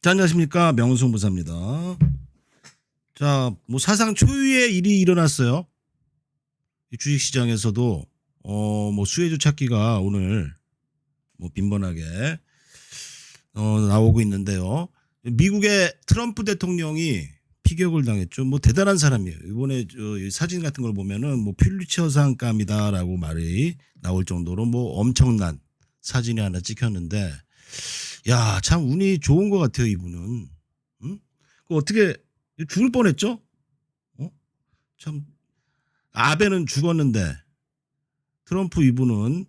자, 안녕하십니까. 명승 부사입니다. 자, 뭐 사상 초유의 일이 일어났어요. 이 주식 시장에서도 어, 뭐 수혜주 찾기가 오늘 뭐 빈번하게 어, 나오고 있는데요. 미국의 트럼프 대통령이 피격을 당했죠. 뭐 대단한 사람이에요. 이번에 저이 사진 같은 걸 보면은 뭐 퓰리처상감이다라고 말이 나올 정도로 뭐 엄청난 사진이 하나 찍혔는데 야, 참 운이 좋은 것 같아요, 이분은. 응? 그 어떻게 죽을 뻔했죠? 어? 참 아베는 죽었는데 트럼프 이분은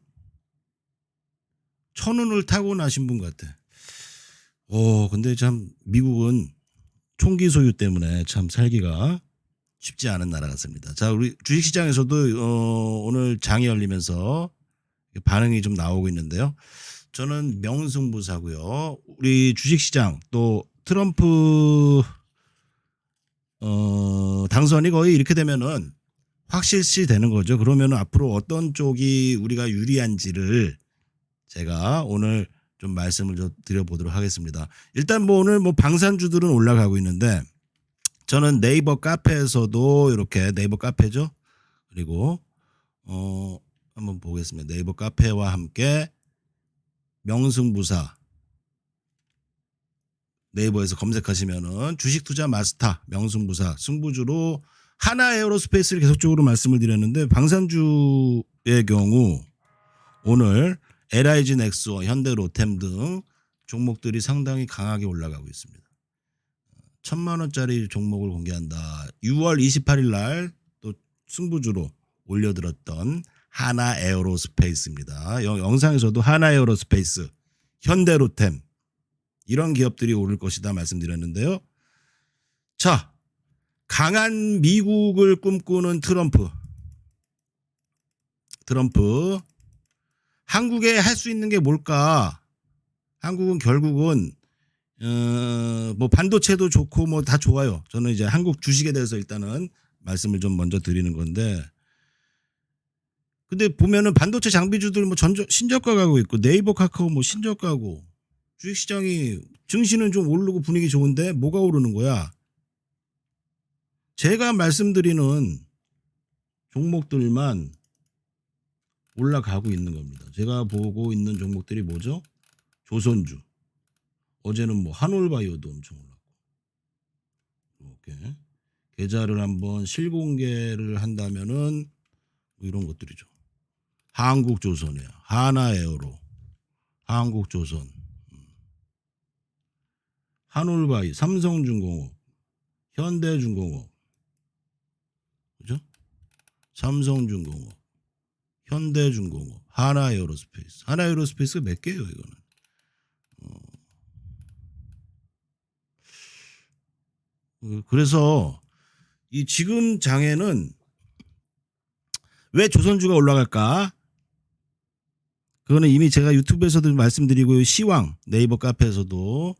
천운을 타고 나신 분 같아. 어, 근데 참 미국은 총기 소유 때문에 참 살기가 쉽지 않은 나라 같습니다. 자, 우리 주식시장에서도 어, 오늘 장이 열리면서 반응이 좀 나오고 있는데요. 저는 명승부사고요. 우리 주식시장 또 트럼프 어, 당선이 거의 이렇게 되면은 확실시 되는 거죠. 그러면 앞으로 어떤 쪽이 우리가 유리한지를 제가 오늘 좀 말씀을 좀 드려보도록 하겠습니다. 일단 뭐 오늘 뭐 방산주들은 올라가고 있는데 저는 네이버 카페에서도 이렇게 네이버 카페죠. 그리고 어 한번 보겠습니다. 네이버 카페와 함께 명승부사 네이버에서 검색하시면은 주식 투자 마스터 명승부사 승부주로 하나 에어로스페이스를 계속적으로 말씀을 드렸는데 방산주의 경우 오늘 LIG 넥스와 현대 로템 등 종목들이 상당히 강하게 올라가고 있습니다. 천만 원짜리 종목을 공개한다. 6월 28일 날 또 승부주로 올려들었던 하나 에어로스페이스입니다. 영- 영상에서도 하나 에어로스페이스, 현대 로템 이런 기업들이 오를 것이다 말씀드렸는데요. 자, 강한 미국을 꿈꾸는 트럼프. 트럼프. 한국에 할 수 있는 게 뭘까? 한국은 결국은 어, 뭐 반도체도 좋고 뭐 다 좋아요. 저는 이제 한국 주식에 대해서 일단은 말씀을 좀 먼저 드리는 건데 근데 보면은 반도체 장비주들 뭐 전저 신저가 가고 있고 네이버 카카오 뭐 신저가고 주식 시장이 증시는 좀 오르고 분위기 좋은데 뭐가 오르는 거야? 제가 말씀드리는 종목들만 올라가고 있는 겁니다. 제가 보고 있는 종목들이 뭐죠? 조선주. 어제는 뭐 한올바이오도 엄청 올랐고. 이렇게 계좌를 한번 실공개를 한다면은 뭐 이런 것들이죠. 한국조선이야. 하나에어로. 한국조선. 음. 한올바이, 삼성중공업, 현대중공업. 그죠? 삼성중공업, 현대중공업, 하나에어로스페이스. 하나에어로스페이스가 몇 개예요, 이거는? 어, 그래서 이 지금 장에는 왜 조선주가 올라갈까? 그거는 이미 제가 유튜브에서도 말씀드리고 시황 네이버 카페에서도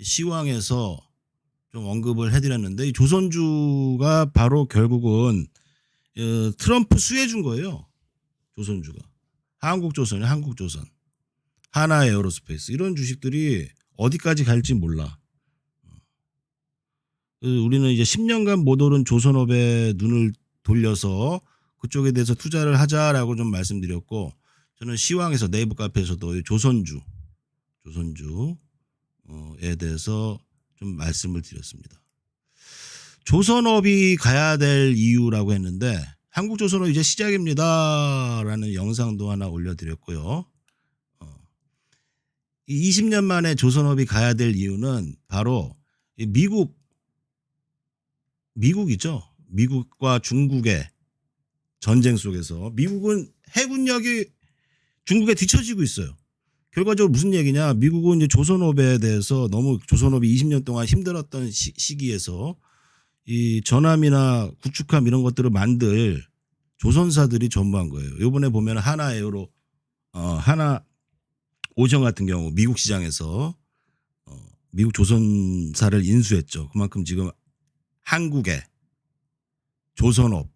시황에서 좀 언급을 해드렸는데 이 조선주가 바로 결국은 어, 트럼프 수혜준 거예요. 조선주가 한국조선이 한국조선 하나 에어로스페이스 이런 주식들이 어디까지 갈지 몰라. 그 우리는 이제 10년간 못 오른 조선업에 눈을 돌려서 그쪽에 대해서 투자를 하자라고 좀 말씀드렸고 저는 시황에서 네이버 카페에서도 이 조선주 조선주에 대해서 좀 말씀을 드렸습니다. 조선업이 가야 될 이유라고 했는데 한국조선업 이제 시작입니다라는 영상도 하나 올려드렸고요. 어, 이 20년 만에 조선업이 가야 될 이유는 바로 이 미국 미국이죠. 미국과 중국의 전쟁 속에서 미국은 해군력이 중국에 뒤처지고 있어요. 결과적으로 무슨 얘기냐? 미국은 이제 조선업에 대해서 너무 조선업이 20년 동안 힘들었던 시, 시기에서 이 전함이나 구축함 이런 것들을 만들 조선사들이 전무한 거예요. 요번에 보면 하나 에어로 어 하나 오션 같은 경우 미국 시장에서 어 미국 조선사를 인수했죠. 그만큼 지금 한국의 조선업이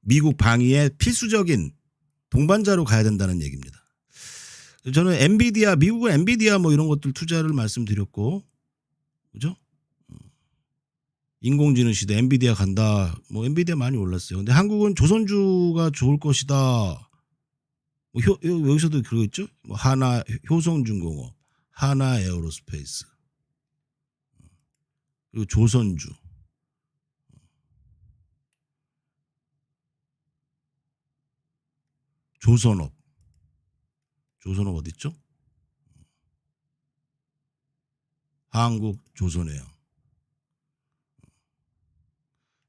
미국 방위의 필수적인 동반자로 가야 된다는 얘기입니다. 저는 엔비디아 미국은 엔비디아 뭐 이런 것들 투자를 말씀드렸고 그죠? 음. 인공지능 시대 엔비디아 간다. 뭐 엔비디아 많이 올랐어요. 근데 한국은 조선주가 좋을 것이다. 뭐 효, 요- 여기서도 그러고 있죠. 뭐 하나 효성중공업, 하나 에어로스페이스, 그리고 조선주. 조선업. 조선업 어디 있죠? 한국 조선해양.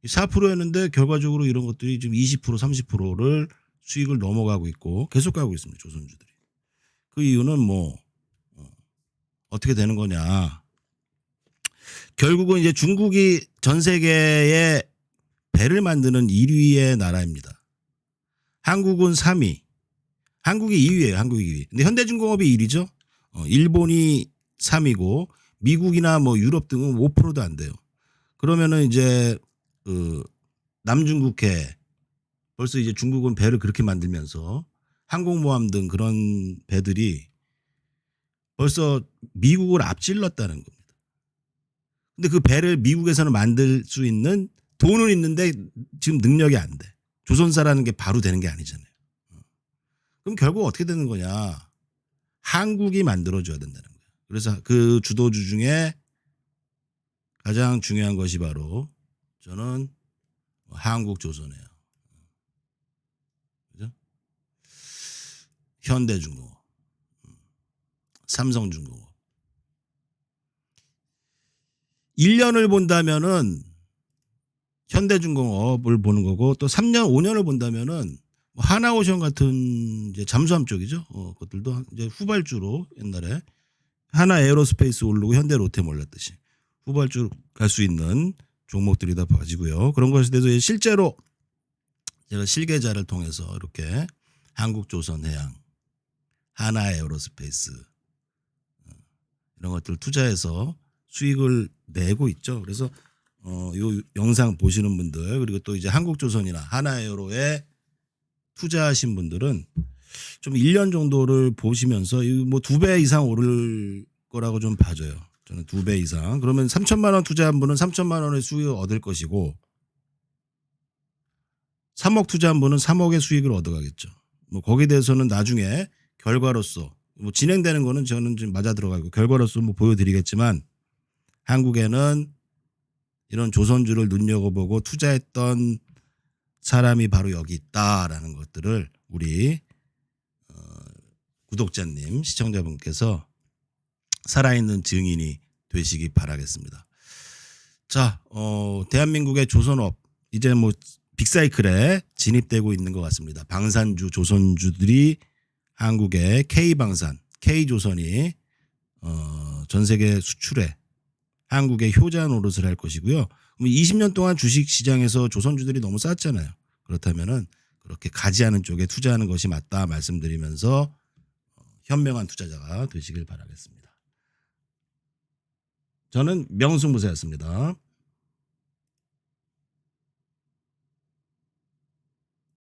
이 4%였는데 결과적으로 이런 것들이 지금 20% 30%를 수익을 넘어가고 있고 계속 가고 있습니다. 조선주들이. 그 이유는 뭐 어, 어떻게 되는 거냐? 결국은 이제 중국이 전 세계에 배를 만드는 1위의 나라입니다. 한국은 3위. 한국이 2위예요. 한국이 2위. 근데 현대중공업이 1위죠. 어, 일본이 3위고 미국이나 뭐 유럽 등은 5%도 안 돼요. 그러면은 이제 그 남중국해 벌써 이제 중국은 배를 그렇게 만들면서 항공모함 등 그런 배들이 벌써 미국을 앞질렀다는 겁니다. 근데 그 배를 미국에서는 만들 수 있는 돈은 있는데 지금 능력이 안 돼. 조선사라는 게 바로 되는 게 아니잖아요. 그럼 결국 어떻게 되는 거냐? 한국이 만들어줘야 된다는 거예요. 그래서 그 주도주 중에 가장 중요한 것이 바로 저는 한국 조선이에요. 그죠? 현대중공업, 음, 삼성중공업. 1년을 본다면은 현대중공업을 보는 거고 또 3년, 5년을 본다면은 뭐 하나오션 같은 이제 잠수함 쪽이죠. 어, 그것들도 이제 후발주로 옛날에 하나 에어로스페이스 오르고 현대 로템 올랐듯이 후발주로 갈 수 있는 종목들이 다 빠지고요. 그런 것에 대해서 실제로 제가 실계자를 통해서 이렇게 한국조선해양, 하나 에어로스페이스 어, 이런 것들 투자해서 수익을 내고 있죠. 그래서 어, 요 영상 보시는 분들 그리고 또 이제 한국조선이나 하나에어로에 투자하신 분들은 좀 1년 정도를 보시면서 뭐 두 배 이상 오를 거라고 좀 봐줘요. 저는 두 배 이상. 그러면 3천만 원 투자한 분은 3천만 원의 수익을 얻을 것이고 3억 투자한 분은 3억의 수익을 얻어가겠죠. 뭐 거기에 대해서는 나중에 결과로서 뭐 진행되는 거는 저는 지금 맞아 들어가고 결과로서 뭐 보여드리겠지만 한국에는 이런 조선주를 눈여겨보고 투자했던 사람이 바로 여기 있다라는 것들을 우리 어, 구독자님, 시청자분께서 살아있는 증인이 되시기 바라겠습니다. 자, 어, 대한민국의 조선업 이제 뭐 빅사이클에 진입되고 있는 것 같습니다. 방산주, 조선주들이 한국의 K방산, K조선이 어, 전 세계 수출에 한국의 효자 노릇을 할 것이고요. 그럼 20년 동안 주식 시장에서 조선주들이 너무 쌌잖아요. 그렇다면은 그렇게 가지 않은 쪽에 투자하는 것이 맞다 말씀드리면서 어, 현명한 투자자가 되시길 바라겠습니다. 저는 명승부사였습니다.